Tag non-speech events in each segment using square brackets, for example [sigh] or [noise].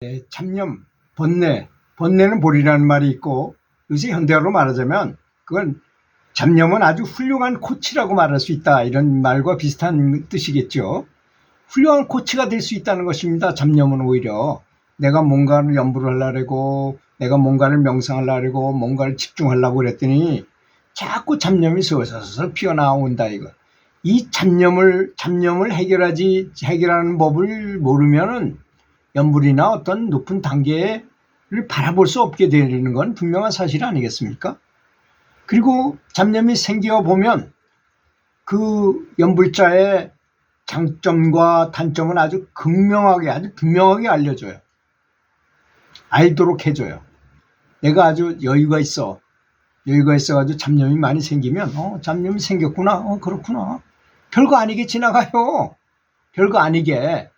네, 잡념, 번뇌, 번뇌는 볼이라는 말이 있고 요새 현대어로 말하자면 그건 잡념은 아주 훌륭한 코치라고 말할 수 있다 이런 말과 비슷한 뜻이겠죠. 훌륭한 코치가 될 수 있다는 것입니다. 잡념은 오히려 내가 뭔가를 연구를 하려고 내가 뭔가를 명상하려고 뭔가를 집중하려고 그랬더니 자꾸 잡념이 슬슬 피어나온다 이거. 이 잡념을 잡념을 해결하지 해결하는 법을 모르면은 연불이나 어떤 높은 단계를 바라볼 수 없게 되는 건 분명한 사실 아니겠습니까? 그리고 잡념이 생겨 보면 그 연불자의 장점과 단점은 아주 극명하게 아주 분명하게 알려줘요. 알도록 해줘요. 내가 아주 여유가 있어. 여유가 있어가지고 잡념이 많이 생기면, 어, 잡념이 생겼구나. 어, 그렇구나. 별거 아니게 지나가요. 별거 아니게.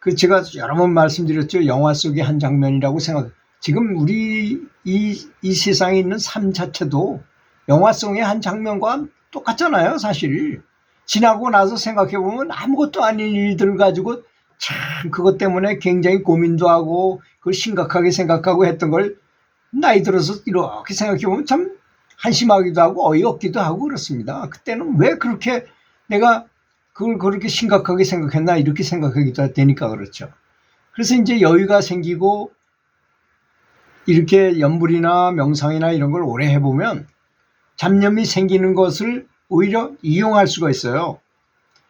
그 제가 여러 번 말씀드렸죠. 영화 속의 한 장면이라고 생각. 지금 우리 이, 이 세상에 있는 삶 자체도 영화 속의 한 장면과 똑같잖아요, 사실. 지나고 나서 생각해 보면 아무것도 아닌 일들 가지고 참 그것 때문에 굉장히 고민도 하고 그걸 심각하게 생각하고 했던 걸 나이 들어서 이렇게 생각해 보면 참 한심하기도 하고 어이없기도 하고 그렇습니다. 그때는 왜 그렇게 내가 그걸 그렇게 심각하게 생각했나? 이렇게 생각하기도 되니까 그렇죠. 그래서 이제 여유가 생기고 이렇게 연불이나 명상이나 이런 걸 오래 해보면 잡념이 생기는 것을 오히려 이용할 수가 있어요.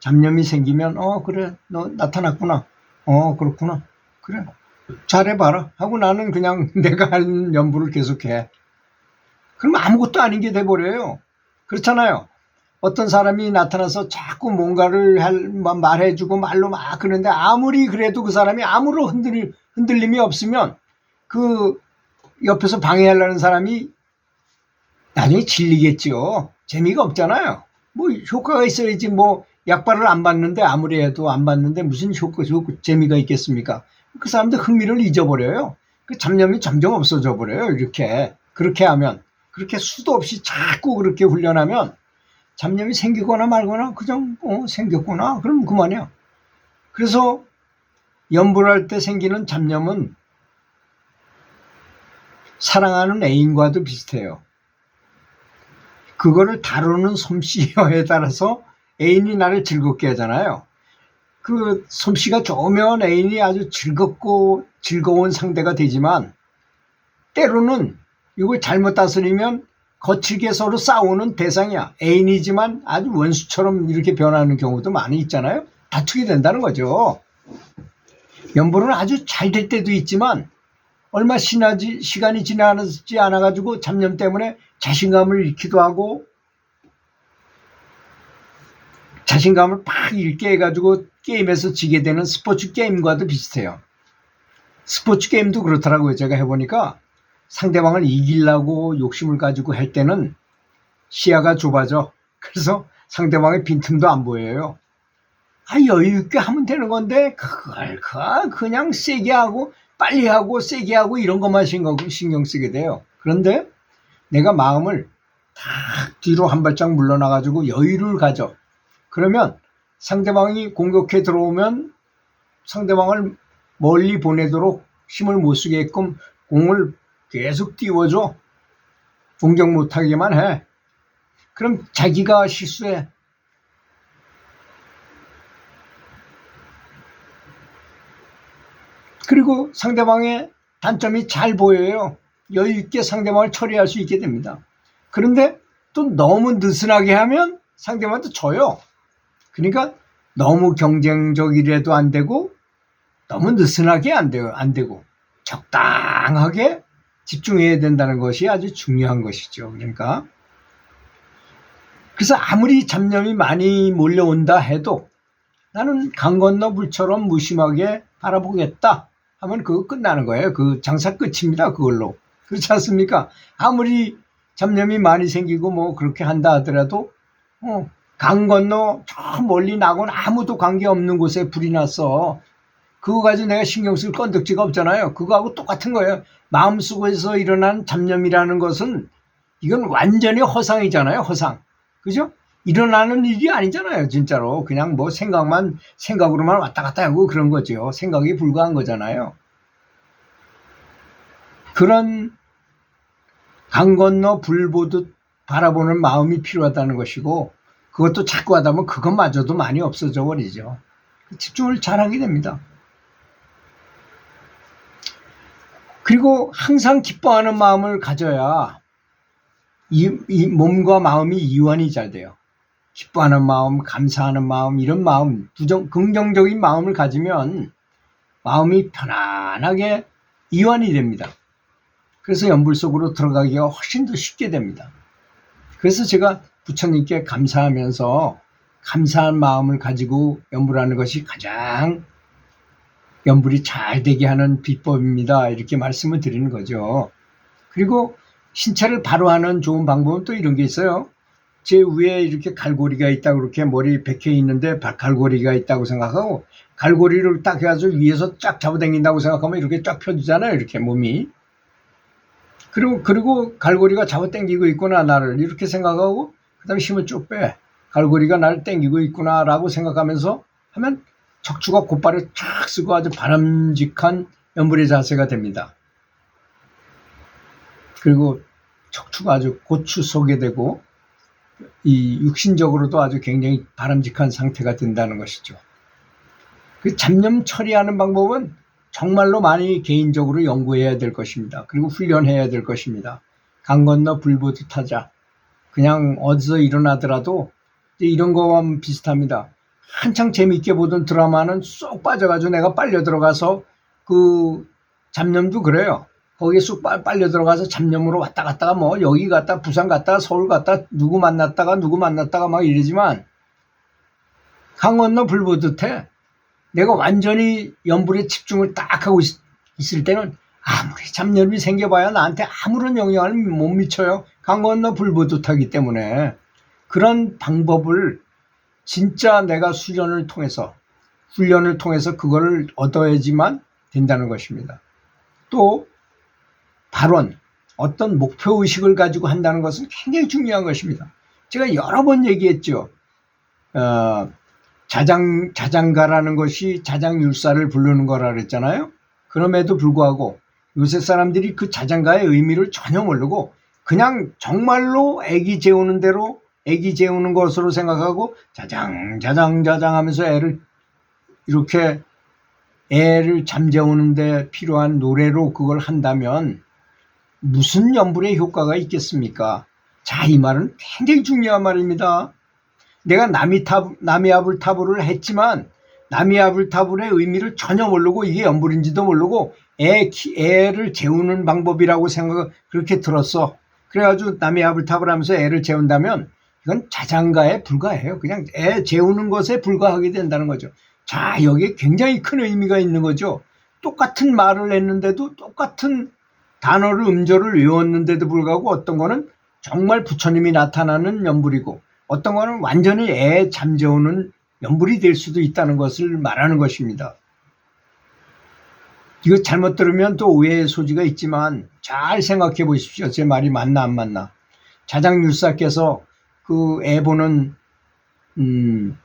잡념이 생기면 어 그래 너 나타났구나. 어 그렇구나. 그래 잘해봐라. 하고 나는 그냥 [laughs] 내가 하는 연부를 계속해. 그러면 아무것도 아닌 게 돼버려요. 그렇잖아요 어떤 사람이 나타나서 자꾸 뭔가를 할, 말해주고 말로 막 그러는데 아무리 그래도 그 사람이 아무런 흔들, 흔들림이 없으면 그 옆에서 방해하려는 사람이 나중에 질리겠죠. 재미가 없잖아요. 뭐 효과가 있어야지 뭐 약발을 안 받는데 아무리 해도 안 받는데 무슨 효과, 효과 재미가 있겠습니까? 그 사람들 흥미를 잊어버려요. 그 잡념이 점점 없어져 버려요. 이렇게 그렇게 하면 그렇게 수도 없이 자꾸 그렇게 훈련하면 잡념이 생기거나 말거나 그냥 어, 생겼구나 그럼 그만이야. 그래서 연불할 때 생기는 잡념은 사랑하는 애인과도 비슷해요. 그거를 다루는 솜씨에 따라서 애인이 나를 즐겁게 하잖아요. 그 솜씨가 좋으면 애인이 아주 즐겁고 즐거운 상대가 되지만 때로는 이걸 잘못 다스리면 거칠게 서로 싸우는 대상이야. 애인이지만 아주 원수처럼 이렇게 변하는 경우도 많이 있잖아요. 다투게 된다는 거죠. 연보는 아주 잘 될 때도 있지만 얼마 지나지, 시간이 지나지 않아 가지고 잡념 때문에 자신감을 잃기도 하고 자신감을 팍 잃게 해가지고 게임에서 지게 되는 스포츠 게임과도 비슷해요. 스포츠 게임도 그렇더라고요. 제가 해보니까 상대방을 이기려고 욕심을 가지고 할 때는 시야가 좁아져. 그래서 상대방의 빈틈도 안 보여요. 아, 여유있게 하면 되는 건데, 그걸 그냥 세게 하고, 빨리 하고, 세게 하고, 이런 것만 신경, 신경 쓰게 돼요. 그런데 내가 마음을 탁 뒤로 한 발짝 물러나가지고 여유를 가져. 그러면 상대방이 공격해 들어오면 상대방을 멀리 보내도록 힘을 못 쓰게끔 공을 계속 띄워줘. 공격 못하게만 해. 그럼 자기가 실수해. 그리고 상대방의 단점이 잘 보여요. 여유 있게 상대방을 처리할 수 있게 됩니다. 그런데 또 너무 느슨하게 하면 상대방한테 져요. 그러니까 너무 경쟁적이라도 안 되고 너무 느슨하게 안 돼요. 안 되고 적당하게 집중해야 된다는 것이 아주 중요한 것이죠. 그러니까 그래서 아무리 잡념이 많이 몰려온다 해도 나는 강 건너 물처럼 무심하게 바라보겠다 하면 그거 끝나는 거예요. 그 장사 끝입니다. 그걸로. 그렇지 않습니까? 아무리 잡념이 많이 생기고 뭐 그렇게 한다 하더라도 어, 강 건너 저 멀리 나고는 아무도 관계없는 곳에 불이 났어. 그거 가지고 내가 신경 쓸 건덕지가 없잖아요. 그거하고 똑같은 거예요. 마음속에서 일어난 잡념이라는 것은 이건 완전히 허상이잖아요. 허상. 그죠? 일어나는 일이 아니잖아요. 진짜로. 그냥 뭐 생각만, 생각으로만 왔다 갔다 하고 그런 거죠. 생각이 불과한 거잖아요. 그런 강 건너 불 보듯 바라보는 마음이 필요하다는 것이고 그것도 자꾸 하다 보면 그것마저도 많이 없어져 버리죠. 집중을 잘 하게 됩니다. 그리고 항상 기뻐하는 마음을 가져야 이, 이 몸과 마음이 이완이 잘 돼요. 기뻐하는 마음, 감사하는 마음, 이런 마음, 부정, 긍정적인 마음을 가지면 마음이 편안하게 이완이 됩니다. 그래서 연불 속으로 들어가기가 훨씬 더 쉽게 됩니다. 그래서 제가 부처님께 감사하면서 감사한 마음을 가지고 연불하는 것이 가장 연불이 잘 되게 하는 비법입니다. 이렇게 말씀을 드리는 거죠. 그리고 신체를 바로 하는 좋은 방법은 또 이런 게 있어요. 제 위에 이렇게 갈고리가 있다고 그렇게 머리 백혀 있는데 갈고리가 있다고 생각하고 갈고리를 딱 해가지고 위에서 쫙 잡아당긴다고 생각하면 이렇게 쫙 펴주잖아요. 이렇게 몸이. 그리고, 그리고 갈고리가 잡아당기고 있구나, 나를. 이렇게 생각하고, 그 다음에 힘을 쭉 빼. 갈고리가 나를 당기고 있구나, 라고 생각하면서 하면 척추가 곧바로 쫙 쓰고 아주 바람직한 연불의 자세가 됩니다. 그리고 척추가 아주 고추 속에 되고 이 육신적으로도 아주 굉장히 바람직한 상태가 된다는 것이죠. 그 잡념 처리하는 방법은 정말로 많이 개인적으로 연구해야 될 것입니다. 그리고 훈련해야 될 것입니다. 강 건너 불보듯 하자. 그냥 어디서 일어나더라도 이런 거와 비슷합니다. 한창 재밌게 보던 드라마는 쏙 빠져가지고 내가 빨려 들어가서 그 잡념도 그래요. 거기에 쑥 빨려 들어가서 잡념으로 왔다 갔다가 뭐 여기 갔다 부산 갔다가 서울 갔다 누구 만났다가 누구 만났다가 막 이러지만 강 건너 불 보듯 해. 내가 완전히 연불에 집중을 딱 하고 있, 을 때는 아무리 잡념이 생겨봐야 나한테 아무런 영향을 못 미쳐요. 강 건너 불 보듯 하기 때문에 그런 방법을 진짜 내가 수련을 통해서 훈련을 통해서 그거를 얻어야지만 된다는 것입니다. 또 발언, 어떤 목표 의식을 가지고 한다는 것은 굉장히 중요한 것입니다. 제가 여러 번 얘기했죠. 어, 자장 자장가라는 것이 자장율사를 부르는 거라 그랬잖아요. 그럼에도 불구하고 요새 사람들이 그 자장가의 의미를 전혀 모르고 그냥 정말로 애기 재우는 대로 애기 재우는 것으로 생각하고 자장 자장 자장 하면서 애를 이렇게 애를 잠재우는데 필요한 노래로 그걸 한다면 무슨 연불의 효과가 있겠습니까? 자, 이 말은 굉장히 중요한 말입니다. 내가 나미탑, 나미아불타불을 했지만 나미아불타불의 의미를 전혀 모르고 이게 연불인지도 모르고 애, 애를 재우는 방법이라고 생각, 그렇게 들었어. 그래가지고 나미아불타불 하면서 애를 재운다면 이건 자장가에 불과해요. 그냥 애 재우는 것에 불과하게 된다는 거죠. 자, 여기에 굉장히 큰 의미가 있는 거죠. 똑같은 말을 했는데도 똑같은 단어를 음조를 외웠는데도 불구하고 어떤 거는 정말 부처님이 나타나는 연불이고 어떤 거는 완전히 애 잠재우는 연불이 될 수도 있다는 것을 말하는 것입니다. 이거 잘못 들으면 또 오해의 소지가 있지만 잘 생각해 보십시오. 제 말이 맞나 안 맞나. 자장율사께서 그 애 보는 음,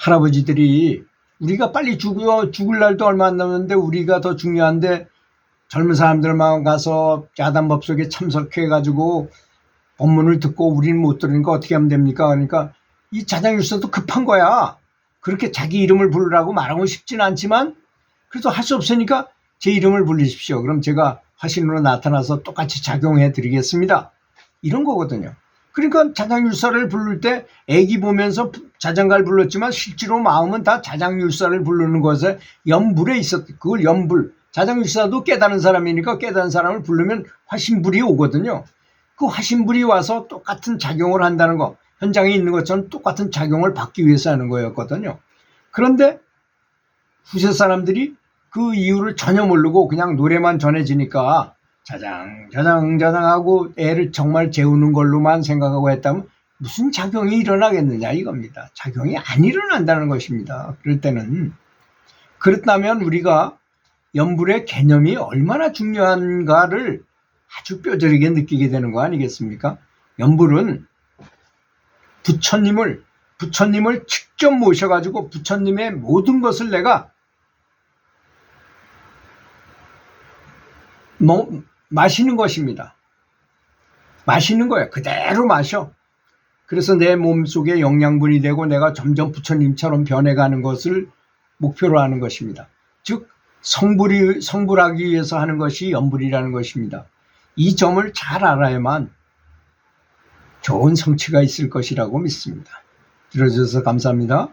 할아버지들이 우리가 빨리 죽어 죽을 날도 얼마 안 남았는데 우리가 더 중요한데 젊은 사람들만 가서 야단법석에 참석해 가지고 법문을 듣고 우리는 못 들으니까 어떻게 하면 됩니까? 그러니까 이 자장유서도 급한 거야. 그렇게 자기 이름을 부르라고 말하고 싶지는 않지만 그래도 할 수 없으니까 제 이름을 불리십시오. 그럼 제가 화신으로 나타나서 똑같이 작용해 드리겠습니다. 이런 거거든요. 그러니까 자장율사를 부를 때 애기 보면서 자장가를 불렀지만 실제로 마음은 다 자장율사를 부르는 것에 연불에 있었, 그걸 연불, 자장육사도 깨달은 사람이니까 깨달은 사람을 부르면 화신불이 오거든요. 그 화신불이 와서 똑같은 작용을 한다는 거, 현장에 있는 것처럼 똑같은 작용을 받기 위해서 하는 거였거든요. 그런데 후세 사람들이 그 이유를 전혀 모르고 그냥 노래만 전해지니까 자장, 자장, 자장하고 애를 정말 재우는 걸로만 생각하고 했다면 무슨 작용이 일어나겠느냐 이겁니다. 작용이 안 일어난다는 것입니다. 그럴 때는. 그렇다면 우리가 연불의 개념이 얼마나 중요한가를 아주 뼈저리게 느끼게 되는 거 아니겠습니까? 연불은 부처님을 부처님을 직접 모셔가지고 부처님의 모든 것을 내가 뭐, 마시는 것입니다. 마시는 거예요. 그대로 마셔. 그래서 내 몸속에 영양분이 되고 내가 점점 부처님처럼 변해가는 것을 목표로 하는 것입니다. 즉 성불이 성불하기 위해서 하는 것이 염불이라는 것입니다. 이 점을 잘 알아야만 좋은 성취가 있을 것이라고 믿습니다. 들어주셔서 감사합니다.